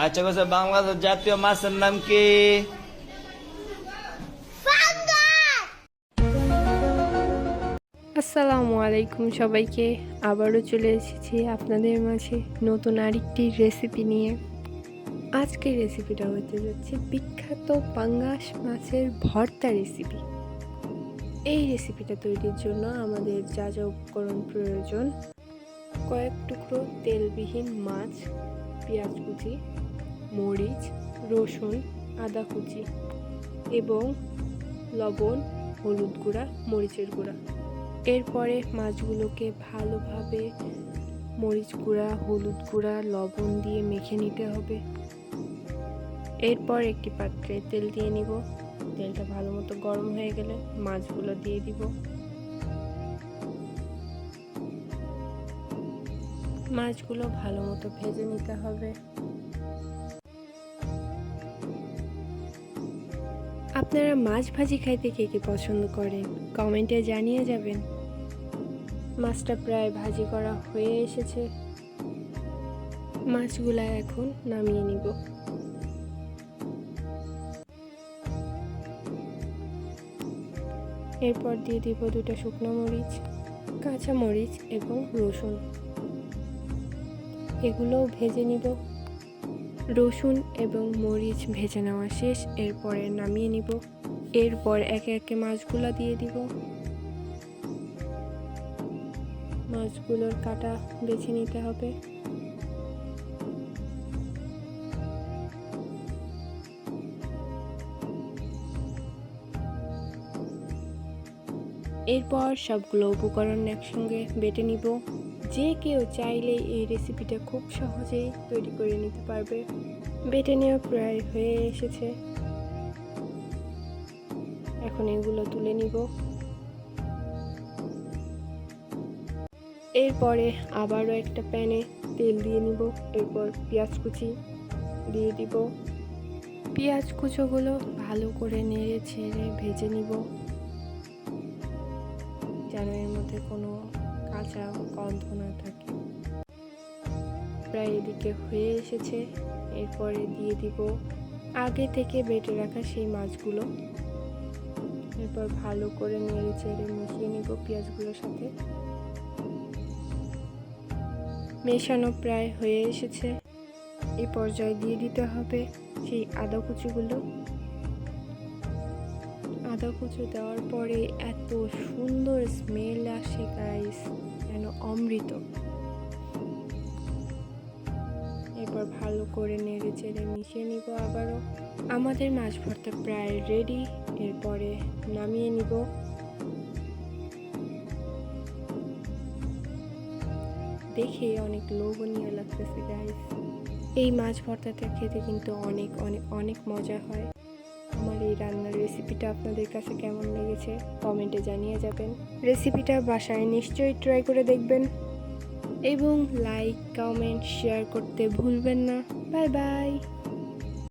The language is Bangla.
আচ্ছা বলছে বাংলাদেশ জাতীয় মাছের নাম কি? আসসালামু আলাইকুম সবাইকে আবারও চলে এসেছি আপনাদের মাঝে নতুন আরেকটি রেসিপি নিয়ে। আজকের রেসিপিটা হতে যাচ্ছে বিখ্যাত পাঙ্গাস মাছের ভর্তা রেসিপি এই রেসিপিটা তৈরির জন্য আমাদের যা যা উপকরণ প্রয়োজন কয়েক টুকরো তেলবিহীন মাছ পেঁয়াজ কুচি মরিচ, রসুন, আদা কুচি এবং লবণ, হলুদ গুঁড়া, মরিচের গুঁড়া। এরপরে মাছগুলোকে ভালোভাবে মরিচ গুঁড়া, হলুদ গুঁড়া, লবণ দিয়ে মেখে নিতে হবে। এরপর একটি পাত্রে তেল দিয়ে নিব। তেলটা ভালো মতো গরম হয়ে গেলে মাছগুলো দিয়ে দিব। মাছগুলো ভালো মতো ভেজে নিতে হবে। আপনারা মাছ ভাজি খাইতে কে কে পছন্দ করেন? কমেন্টে জানিয়ে যাবেন। মাছটা প্রায় ভাজি করা হয়ে এসেছে। মাছগুলা এখন নামিয়ে নিব। এরপর দিয়ে দিব দুটো শুকনো মরিচ, কাঁচা মরিচ এবং রসুন। এগুলোও ভেজে নিব। রসুন এবং মরিচ ভেজে নেওয়া শেষ, এরপরে নামিয়ে নিব। এরপর একে একে মাছগুলো দিয়ে দিব। মাছগুলোর কাটা বেছে নিতে হবে। এরপর সবগুলো উপকরণ একসঙ্গে বেটে নিব। যে কেউ চাইলে এই রেসিপিটা খুব সহজেই তৈরি করে নিতে পারবে। বেটে নেওয়া প্রায় হয়ে এসেছে। এখন এগুলো তুলে নিব। এরপরে আবারও একটা প্যানে তেল দিয়ে নিব। এরপর পেঁয়াজ কুচি দিয়ে দিব। পেঁয়াজ কুচোগুলো ভালো করে নেড়ে ছেড়ে ভেজে নিব। যেন এর মধ্যে কোনো কাঁচা গন্ধ না থাকে। প্রায় এদিকে হয়ে এসেছে। এরপরে দিয়ে দিব আগে থেকে বেটে রাখা সেই মাছগুলো। এরপর ভালো করে নেড়ে চেড়ে মিশিয়ে নিব পেঁয়াজগুলোর সাথে। মেশানো প্রায় হয়ে এসেছে। এই পর্যায়ে দিয়ে দিতে হবে সেই আদা কুচিগুলো। আদা কুচি দেওয়ার পরে এত সুন্দর স্মেল আসে গাইস যেন অমৃত। এরপর ভালো করে নেড়ে চেড়ে মিশিয়ে নিব আবারও। আমাদের মাছ ভর্তা প্রায় রেডি এরপরে নামিয়ে নিব। দেখে অনেক লোভনীয় লাগতেছে গাইস এই মাছ ভর্তাটা খেতে কিন্তু অনেক অনেক অনেক মজা হয়। আমার এই রান্নার রেসিপিটা আপনাদের কাছে কেমন লেগেছে কমেন্টে জানিয়ে যাবেন। রেসিপিটা বাসায় নিশ্চয়ই ট্রাই করে দেখবেন। এবং লাইক কমেন্ট শেয়ার করতে ভুলবেন না। Bye bye